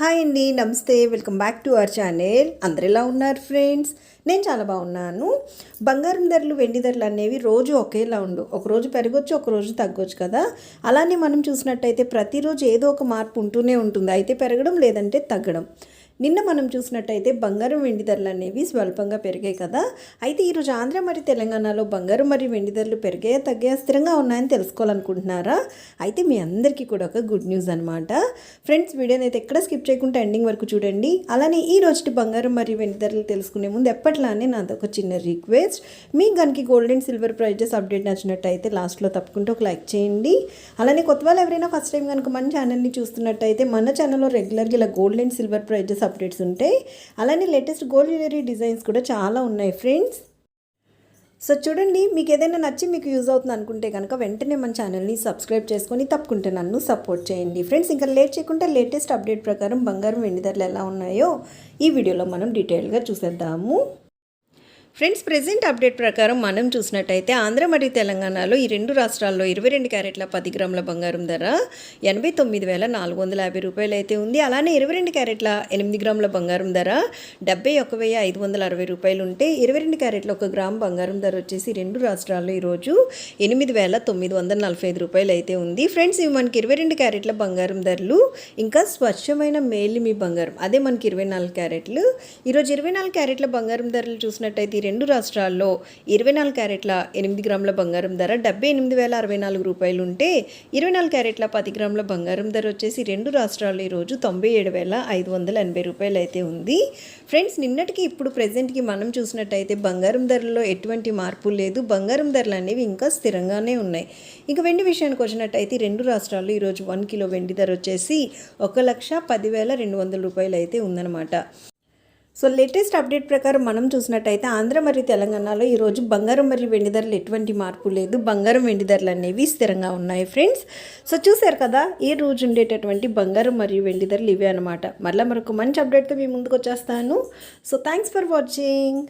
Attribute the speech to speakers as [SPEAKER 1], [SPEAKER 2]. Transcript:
[SPEAKER 1] Hi అండి నమస్తే. Welcome back to our channel. అందరు ఎలా ఉన్నారు ఫ్రెండ్స్? నేను చాలా బాగున్నాను. బంగారం ధరలు వెండి ధరలు అనేవి రోజు ఒకేలా ఉండు ఒకరోజు పెరగొచ్చు ఒకరోజు తగ్గొచ్చు కదా? అలానే మనం చూసినట్టయితే ప్రతిరోజు ఏదో ఒక మార్పు ఉంటూనే ఉంటుంది. అయితే పెరగడం లేదంటే తగ్గడం. నిన్న మనం చూసినట్టయితే బంగారం వెండి ధరలు అనేవి స్వల్పంగా పెరిగాయి కదా. అయితే ఈరోజు ఆంధ్ర మరియు తెలంగాణలో బంగారం మరియు వెండి ధరలు పెరిగాయా తగ్గాయా స్థిరంగా ఉన్నాయని తెలుసుకోవాలనుకుంటున్నారా? అయితే మీ అందరికీ కూడా ఒక గుడ్ న్యూస్ అనమాట ఫ్రెండ్స్ వీడియోని అయితే ఎక్కడ స్కిప్ చేయకుండా ఎండింగ్ వరకు చూడండి. అలానే ఈ రోజు బంగారం మరియు వెండి ధరలు తెలుసుకునే ముందు ఎప్పట్లానే నాది ఒక చిన్న రిక్వెస్ట్. మీ కనుక gold and silver prizes update నచ్చినట్టయితే లాస్ట్లో తప్పకుండా ఒక లైక్ చేయండి. అలానే కొత్త వాళ్ళు ఎవరైనా ఫస్ట్ టైం కనుక మన ఛానల్ని చూస్తున్నట్టయితే మన ఛానల్లో రెగ్యులర్గా ఇలా gold and silver prizes updates ఉంటాయి. అలానే లేటెస్ట్ గోల్డ్ జ్యువెలరీ డిజైన్స్ కూడా చాలా ఉన్నాయి ఫ్రెండ్స్ సో చూడండి మీకు ఏదైనా నచ్చి మీకు యూజ్ అవుతుంది అనుకుంటే కనుక వెంటనే మన ఛానల్ని సబ్స్క్రైబ్ చేసుకొని తప్పకుంటే నన్ను సపోర్ట్ చేయండి. ఫ్రెండ్స్ ఇంకా లేట్ చేయకుండా లేటెస్ట్ అప్డేట్ ప్రకారం బంగారం వెండి ధరలు ఎలా ఉన్నాయో ఈ వీడియోలో మనం డీటెయిల్గా చూసేద్దాము. ఫ్రెండ్స్ ప్రజెంట్ అప్డేట్ ప్రకారం మనం చూసినట్టయితే ఆంధ్ర మరియు తెలంగాణలో ఈ రెండు రాష్ట్రాల్లో ఇరవై రెండు క్యారెట్ల పది గ్రాముల బంగారం ధర ఎనభై తొమ్మిది వేల నాలుగు వందల యాభై రూపాయలు అయితే ఉంది. అలానే ఇరవై రెండు క్యారెట్ల ఎనిమిది గ్రాముల బంగారం ధర డెబ్బై ఒక వెయ్యి ఐదు వందల అరవై రూపాయలు ఉంటే ఇరవై రెండు క్యారెట్ల ఒక గ్రామ్ బంగారం ధర వచ్చేసి రెండు రాష్ట్రాల్లో ఈరోజు ఎనిమిది వేల తొమ్మిది వందల నలభై ఐదు రూపాయలు అయితే ఉంది. ఫ్రెండ్స్ ఇవి మనకి ఇరవై రెండు క్యారెట్ల బంగారం ధరలు ఇంకా స్వచ్ఛమైన మేలిమి బంగారం అదే మనకి ఇరవై నాలుగు క్యారెట్లు. ఈరోజు ఇరవై నాలుగు క్యారెట్ల బంగారం ధరలు చూసినట్టయితే ఈ రెండు రాష్ట్రాల్లో ఇరవై నాలుగు క్యారెట్ల ఎనిమిది గ్రాముల బంగారం ధర డెబ్బై ఎనిమిది వేల అరవై నాలుగు రూపాయలు ఉంటే ఇరవై నాలుగు క్యారెట్ల పది గ్రాముల బంగారం ధర వచ్చేసి రెండు రాష్ట్రాల్లో ఈరోజు తొంభై ఏడు వేల ఐదు వందల ఎనభై రూపాయలు అయితే ఉంది. ఫ్రెండ్స్ నిన్నటికి ఇప్పుడు ప్రజెంట్కి మనం చూసినట్టయితే బంగారం ధరల్లో ఎటువంటి మార్పు లేదు. బంగారం ధరలు అనేవి ఇంకా స్థిరంగానే ఉన్నాయి. ఇక వెండి విషయానికి వచ్చినట్టయితే రెండు రాష్ట్రాల్లో ఈరోజు వన్ కిలో వెండి ధర వచ్చేసి ఒక లక్ష పదివేల రెండు వందల రూపాయలు అయితే ఉందన్నమాట. సో లేటెస్ట్ అప్డేట్ ప్రకారం మనం చూసినట్టయితే ఆంధ్ర మరియు తెలంగాణలో ఈరోజు బంగారం మరియు వెండి ధరలు ఎటువంటి మార్పు లేదు. బంగారం వెండి ధరలు అనేవి స్థిరంగా ఉన్నాయి ఫ్రెండ్స్. సో చూశారు కదా ఈ రోజు ఉండేటటువంటి బంగారం మరియు వెండి ధరలు ఇవే అనమాట మళ్ళీ మరొక మంచి అప్డేట్తో మీ ముందుకు వచ్చేస్తాను. So thanks for watching